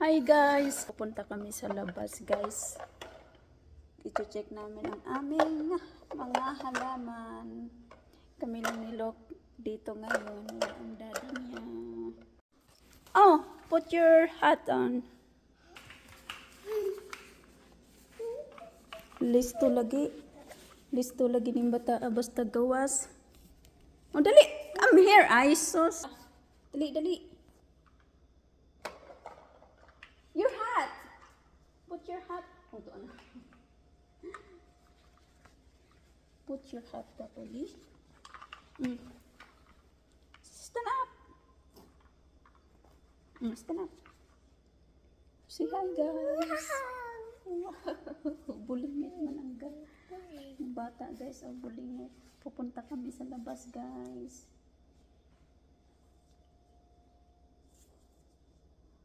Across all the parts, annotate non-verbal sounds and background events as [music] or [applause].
Hi guys! Pupunta kami sa labas guys. Ito check namin ang aming mga halaman. Kami lang ni Lok dito ngayon. Ang daddy niya. Oh! Put your hat on. Listo lagi. Listo lagi ng bata. ah, Basta gawas. Oh, dali! Come here, Isos! Dali, dali. Your hat. Put your hat. Hold on. Put your hat properly. Mm. Stand up. Mm, stand up. Say hi, guys. Wow. [laughs] [laughs] Bulingit man ang ang bata, guys. Oh, bulingit. Pupunta kami sa labas, guys.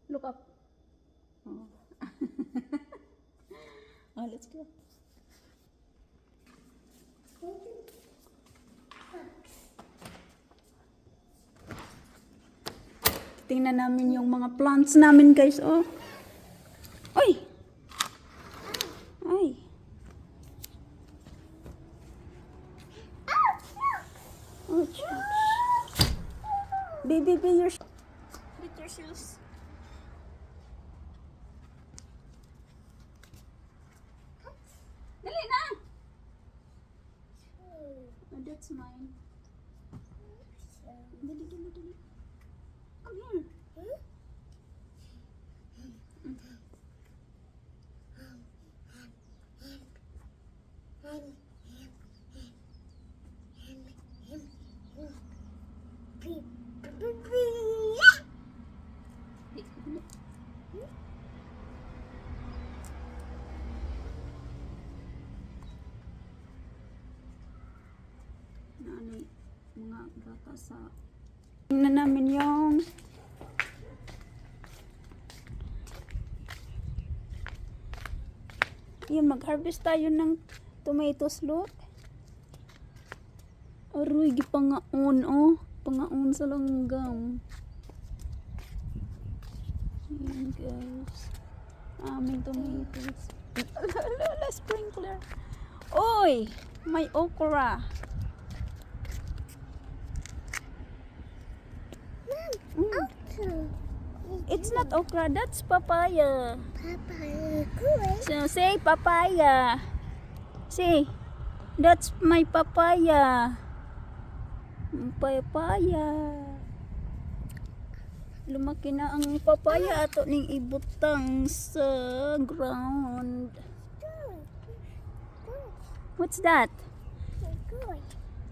Look up. Oh. Oh, let's go. Tingnan namin yung mga plants namin, guys. Oh. Oy! Ay. Oh, shucks. Baby, baby, your... Get your shoes. Dali na! Oh, that's mine. Dali, dali, dali. Come here. Nani, mga bata sa... Tingnan namin yung... Yun, mag-harvest tayo ng tomatoes, look. Aroy, gipangaon, oh. Pangaon sa langgam. Ayan, guys. Aming tomatoes. [laughs] Lola, sprinkler. Oy! May okra. Mm. It's not okra, that's papaya. So say papaya. Say, that's my papaya. Papaya. Lumaki na ang papaya ato ning ibutang sa ground. What's that?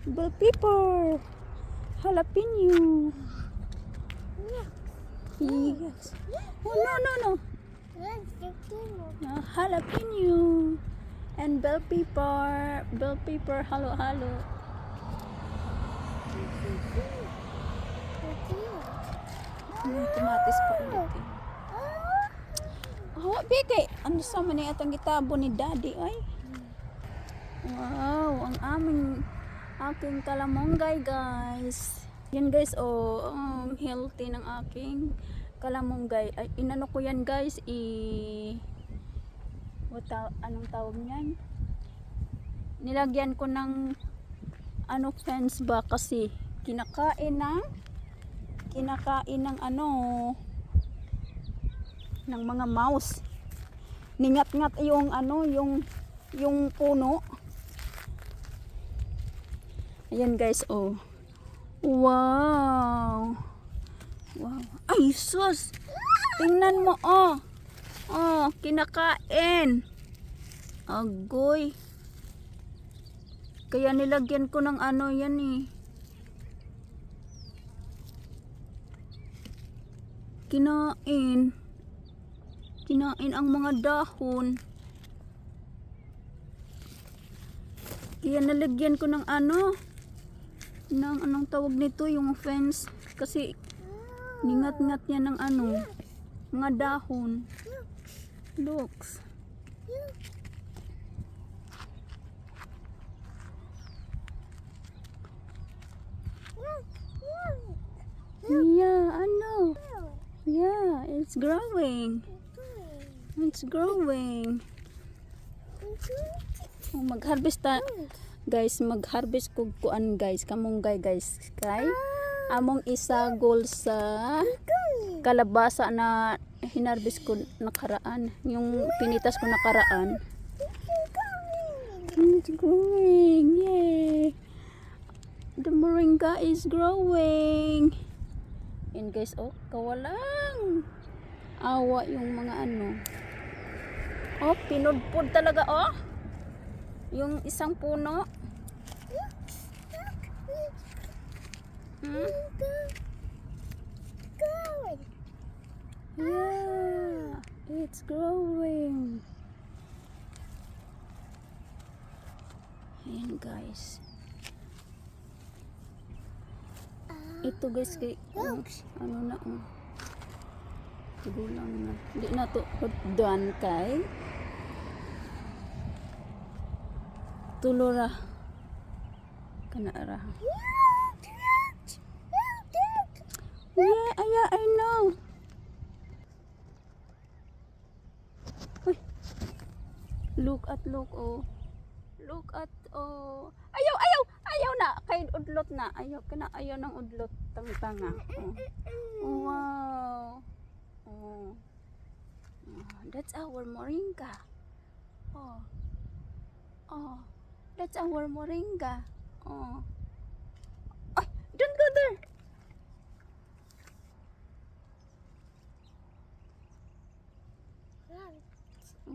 Bell pepper. Jalapeno. Yes. Oh no no no. Uh, jalapeno and bell pepper. Bell pepper. Halo halo. May kamatis pa ulit. eh. Oh, bigay. Ano sa man atang gitabo ni daddy ay? Wow, ang aming aking kalamonggay guys. Yan guys, oh, um, healthy ng aking kalamonggay. Ay, inano ko yan guys, i... What ta- anong tawag niyan? Nilagyan ko ng ano fence ba kasi kinakain ng kinakain ng ano ng mga mouse. Ningat-ngat yung ano, yung yung puno. Ayan guys, oh. Wow. Ay, sus. Tingnan mo, oh. Oh, kinakain. Agoy. Kaya nilagyan ko ng ano yan eh. Kinain. Kinain ang mga dahon. Kaya nalagyan ko ng ano, ng anong tawag nito, yung fence. Kasi ningat-ngat niya ng ano, mga dahon. Looks. Yeah, ano? Yeah, it's growing. It's growing. Mag-harvest ta. Guys, mag-harvest kog kuan guys. Kamunggay guys. Kay among isagol sa kalabasa na hinarvest ko nakaraan. Yung pinitas ko nakaraan. It's growing. Yay. The moringa is growing. And guys, oh, kawalang. Awa yung mga ano. Oh, pinudpod talaga, oh. Yung isang puno. Hmm? Yeah, it's growing. Ayan guys. Ito guys, kay, um, ano na, um, gulang na. Di na to done kay. Tulura. Kanara. Yeah, yeah, I know. Uy. Look at look oh. Look at oh. Ayaw, ayaw, ayaw na. Kay udlot na. Ayaw kana ayaw ng udlot tang tanga. Oh. Wow. Oh. Oh, That's our moringa. Oh. Oh. That's our moringa. Oh. Ay, don't go there. Oh,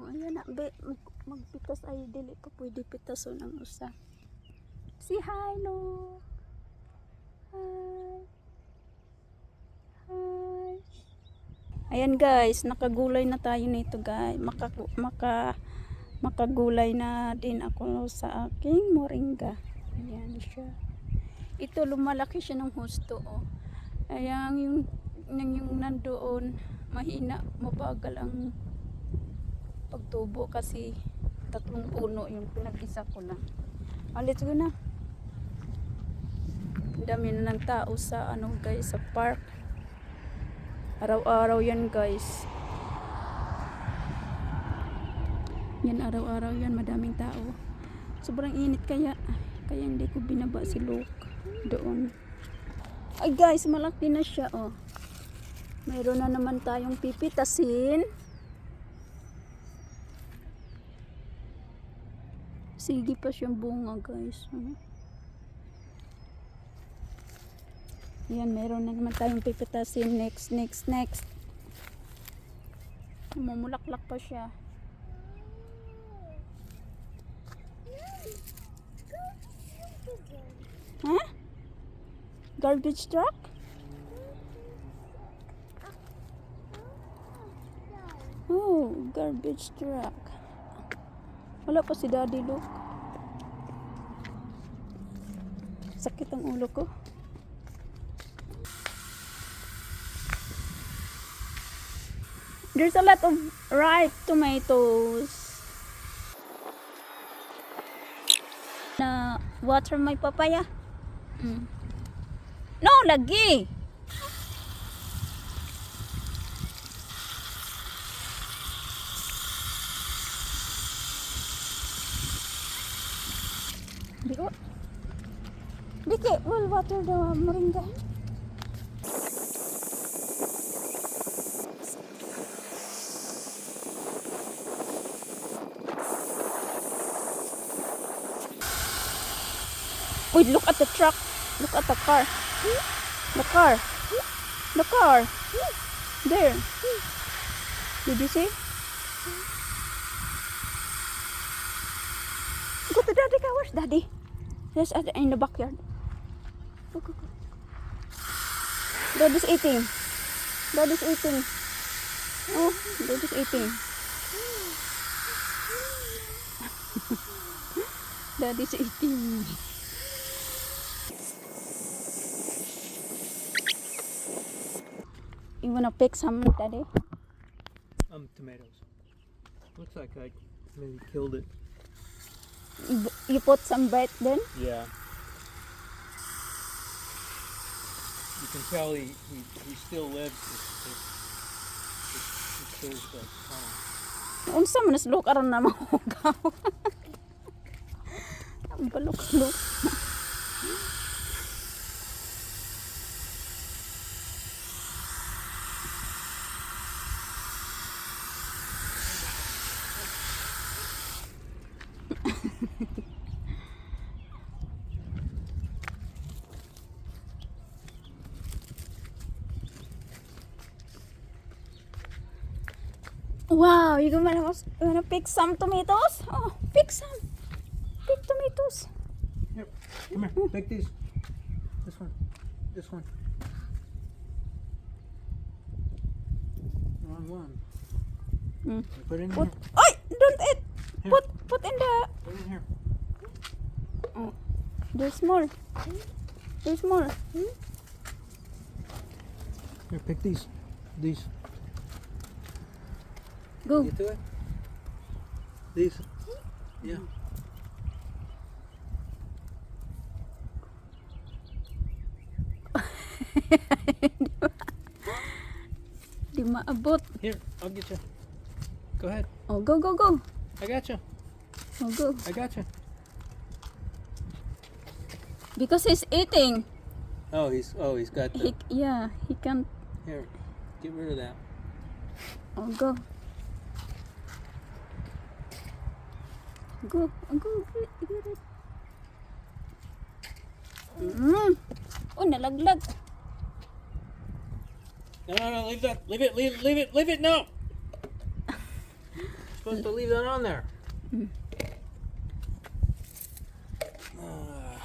ayan na. Be, mag, magpitas ay dili pa pwede pitason ang usa. Si hi, no. Hi. Hi. Ayan guys, nakagulay na tayo nito guys. Maka, maka, makagulay na din ako sa aking moringa. Ayan siya. Ito lumalaki siya ng husto oh. Ayan yung, yung, yung nandoon mahina, mabagal ang pagtubo kasi tatlong puno yung pinag-isa ko lang. Oh, let's go na. Dami na ng tao sa ano guys, sa park. Araw-araw yan guys. Yan araw-araw yan, madaming tao. Sobrang init kaya, kaya hindi ko binaba si Luke doon. Ay guys, malaki na siya oh. Mayroon na naman tayong pipitasin. Sige pa siyang bunga guys. oh. Yan, meron na naman tayong pipitasin. Next, next, next. Mumulaklak pa siya. Ha? Garbage truck? Oh, garbage truck. Wala pa si Daddy Luke. Sakit ang ulo ko. There's a lot of ripe tomatoes. Na water my papaya. Mm. No, lagi. Biko. Diki, will water the moringa. Wait, look at the truck. Look at the car. The car. The car. There. Did you see? Go to [laughs] daddy car. Where's daddy? Yes, at- in the backyard. Go, go, go. Daddy's eating. Daddy's eating. Oh, daddy's eating. daddy's eating. You wanna pick some, daddy? Um, tomatoes. Looks like I maybe killed it. You, put some bait then? Yeah. You can tell he, he, he still lives. It, it, it, it the tunnel. Uh, Unsa man naslok aron na mahugaw. [laughs] Ang balok-lok. Wow, you gonna, gonna pick some tomatoes? Oh, pick some. Pick tomatoes. Here, come here. Take these. This one. This one. Wrong one. Mm. Put it in Put. here. Ay, don't eat. Here. Put, put in the. Put it in here. Oh, they're small. They're small. Here, pick these. These. Go. To it. These. Yeah. [laughs] Di maabot. Here, I'll get you. Go ahead. Oh, go, go, go. I got you. Oh, go. I got you. Because he's eating. Oh, he's oh he's got He, yeah, he can't. here. Get rid of that. Oh, go. Go, go, get it. Mm. Oh, nalaglag. No, no, no, leave that. Leave it. Leave, leave it. Leave it. No. [laughs] supposed to leave that on there. Ah.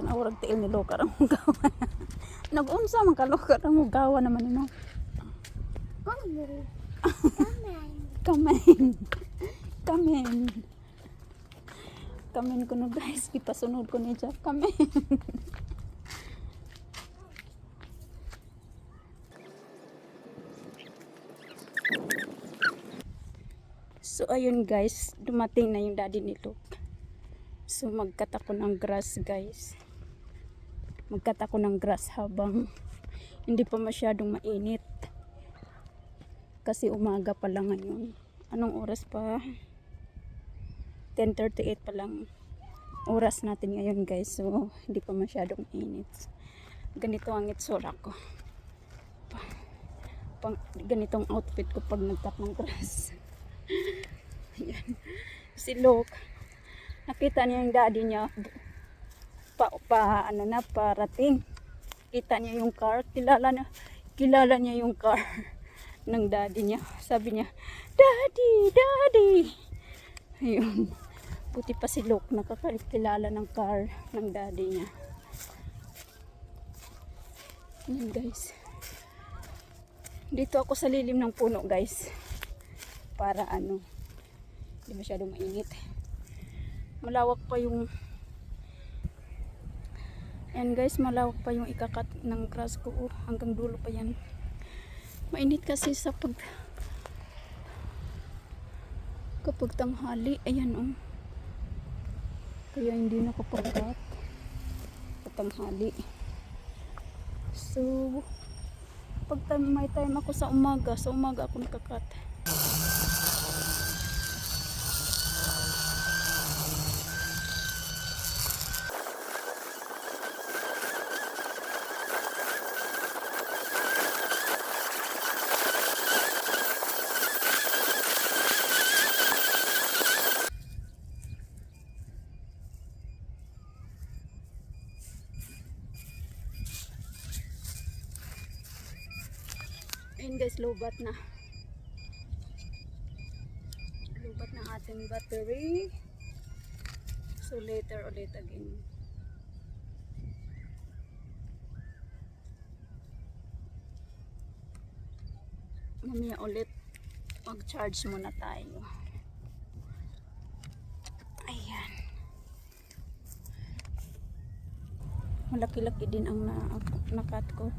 Tanawag tiil ni Lokar ang mugawa. [laughs] Nag-unsa man ka Lokar ang mugawa naman ni mo. Kamen. Kamen. Kamen ko no guys. Ipasunod ko ni Jack. Kamen. So ayun guys, dumating na yung daddy ni Luke. So magkat ako ng grass guys. Magkat ako ng grass habang hindi pa masyadong mainit. Kasi umaga pa lang ngayon. Anong oras pa? 10.38 pa lang oras natin ngayon guys. So hindi pa masyadong mainit. Ganito ang itsura ko. Pa- pang, ganitong outfit ko pag nagkat ng grass. [laughs] Si Luke nakita niya yung daddy niya pa, pa ano na parating kita niya yung car kilala na kilala niya yung car [laughs] ng daddy niya. Sabi niya daddy daddy. Ayun. Buti pa si Luke nakakilala ng car ng daddy niya. Ayun guys. Dito ako sa lilim ng puno guys. Para ano hindi masyadong mainit. Malawak pa yung Ayan guys, malawak pa yung ikakat ng grass ko. Oh, hanggang dulo pa yan. Mainit kasi sa pag kapag tanghali. Ayan oh. Kaya hindi nakapagkat sa tanghali. So, pag may time ako sa umaga, sa umaga ako nakakat. Guys, lobat na. Lobat ng ating battery. So later ulit again. Mamaya ulit mag-charge muna tayo. Ayan. Malaki-laki din ang na, nakat ko.